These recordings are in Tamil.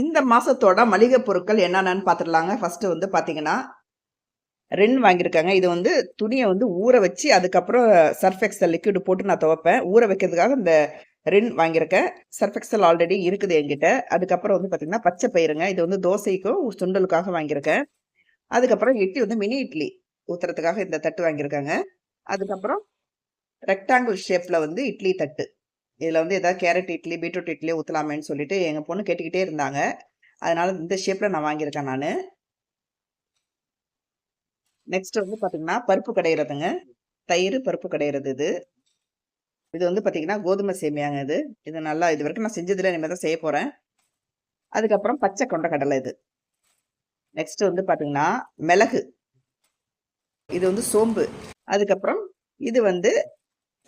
இந்த மாதத்தோட மளிகை பொருட்கள் என்னென்னு பார்த்துடலாங்க ஃபஸ்ட்டு வந்து பார்த்தீங்கன்னா ரென் வாங்கியிருக்காங்க. இது வந்து துணியை வந்து ஊற வச்சு அதுக்கப்புறம் சர்ஃப் எக்ஸல் லிக்விட் போட்டு நான் துவைப்பேன். ஊற வைக்கிறதுக்காக இந்த ரென் வாங்கியிருக்கேன். சர்ஃப் எக்ஸல் ஆல்ரெடி இருக்குது என்கிட்ட. அதுக்கப்புறம் வந்து பார்த்தீங்கன்னா பச்சை பயிருங்க. இது வந்து தோசைக்கும் சுண்டலுக்காக வாங்கியிருக்கேன். அதுக்கப்புறம் இட்லி வந்து மினி இட்லி ஊத்துறதுக்காக இந்த தட்டு வாங்கியிருக்காங்க. அதுக்கப்புறம் ரெக்டாங்கிள் ஷேப்பில் வந்து இட்லி தட்டு. இதில் வந்து எதாவது கேரட் இட்லி பீட்ரூட் இட்லி ஊற்றலாமேன்னு சொல்லிட்டு எங்கள் பொண்ணு கேட்டுக்கிட்டே இருந்தாங்க. அதனால் இந்த ஷேப்பில் நான் வாங்கியிருக்கேன் நான். நெக்ஸ்ட் வந்து பார்த்திங்கன்னா பருப்பு கடையிறதுங்க. தயிர் பருப்பு கடையிறது இது. இது வந்து பார்த்திங்கன்னா கோதுமை சேமியாங்க இது. இது நல்லா இது வரைக்கும் நான் செஞ்சதில் இனிமேல் தான் செய்ய போகிறேன் அதுக்கப்புறம் பச்சை கொண்ட கடலை இது. நெக்ஸ்ட் வந்து பார்த்திங்கன்னா மிளகு. இது வந்து சோம்பு. அதுக்கப்புறம் இது வந்து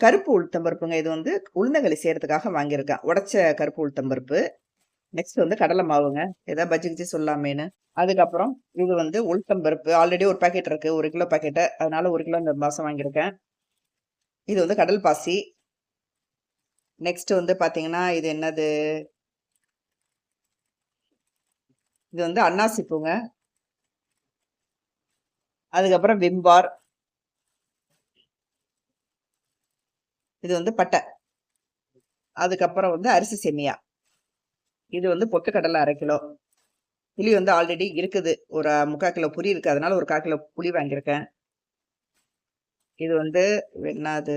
கருப்பு உளுத்தம்பருப்புங்க இது வந்து உளுந்தங்களி செய்யறதுக்காக வாங்கியிருக்கேன். உடச்ச கருப்பு உளுத்தம்பருப்பு நெக்ஸ்ட் வந்து கடலை மாவுங்க. ஏதாவது பஜ்ஜி கிஜி சொல்லாமேன்னு. அதுக்கப்புறம் இது வந்து உளுத்தம்பருப்பு ஆல்ரெடி ஒரு பாக்கெட் இருக்கு. ஒரு கிலோ பாக்கெட்டு அதனால ஒரு கிலோ இந்த மாதம் வாங்கியிருக்கேன். இது வந்து கடல் பாசி. நெக்ஸ்ட் வந்து பார்த்தீங்கன்னா இது என்னது? இது வந்து அன்னாசி பூங்க அதுக்கப்புறம் விம்பார். இது வந்து பட்டை. அதுக்கப்புறம் வந்து அரிசி செமியா. இது வந்து பொட்டுக்கடலை அரை கிலோ. புளி வந்து ஆல்ரெடி இருக்குது. ஒரு முக்கால் கிலோ புளி இருக்குது அதனால ஒரு கால் கிலோ புளி வாங்கியிருக்கேன். இது வந்து என்னது?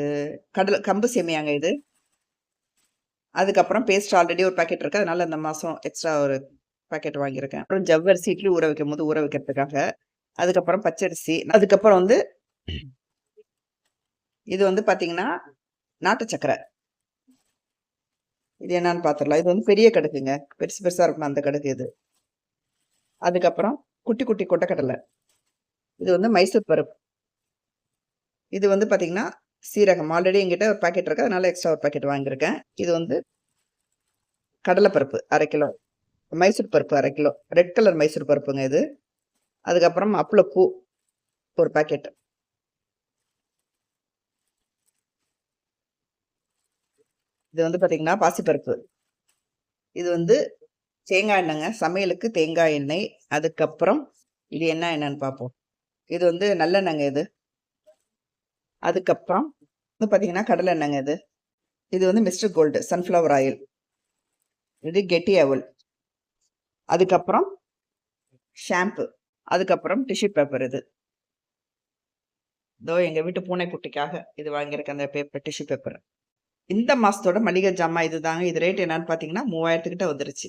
கடலை கம்பு சேமியாங்க இது. அதுக்கப்புறம் பேஸ்ட் ஆல்ரெடி ஒரு பாக்கெட் இருக்குது அதனால இந்த மாதம் எக்ஸ்ட்ரா ஒரு பாக்கெட் வாங்கியிருக்கேன். அப்புறம் ஜவ்வரிசி இட்லி ஊற வைக்கும் போது ஊற வைக்கிறதுக்காக. அதுக்கப்புறம் பச்சரிசி. அதுக்கப்புறம் வந்து இது வந்து பார்த்தீங்கன்னா நாட்டு சக்கரை. இது என்னன்னு பார்த்துடலாம் இது வந்து பெரிய கடுக்குங்க பெருசு பெருசாக இருக்கும் அந்த கடுக்கு இது. அதுக்கப்புறம் குட்டி குட்டி கொட்டைக்கடலை. இது வந்து மைசூர் பருப்பு. இது வந்து பார்த்தீங்கன்னா சீரகம். ஆல்ரெடி எங்கிட்ட ஒரு பாக்கெட் இருக்குது அதனால எக்ஸ்ட்ரா ஒரு பாக்கெட் வாங்கியிருக்கேன். இது வந்து கடலைப்பருப்பு அரை கிலோ. மைசூர் பருப்பு அரை கிலோ. ரெட் கலர் மைசூர் பருப்புங்க இது. அதுக்கப்புறம் அப்பளப்பூ ஒரு பாக்கெட் இது வந்து பார்த்தீங்கன்னா பாசிப்பருப்பு. இது வந்து தேங்காய் எண்ணெய்ங்க. சமையலுக்கு தேங்காய் எண்ணெய். அதுக்கப்புறம் இது என்ன என்னன்னு பார்ப்போம் இது வந்து நல்லெண்ணெய்ங்க இது. அதுக்கப்புறம் வந்து பார்த்தீங்கன்னா கடலை எண்ணெய்ங்க இது. இது வந்து மிஸ்டர் கோல்டு சன்ஃப்ளவர் ஆயில். இது கெட்டி அவல். அதுக்கப்புறம் ஷாம்பு. அதுக்கப்புறம் டிஷ்யூ பேப்பர் இது. இதோ எங்கள் வீட்டு பூனைக்குட்டிக்காக இது வாங்கியிருக்க அந்த பேப்பர் டிஷ்யூ பேப்பர். இந்த மாதத்தோட மளிகை ஜாமான் இது தாங்க இது ரேட் என்னன்னு பார்த்தீங்கன்னா மூவாயிரத்துக்கிட்ட வந்துருச்சு.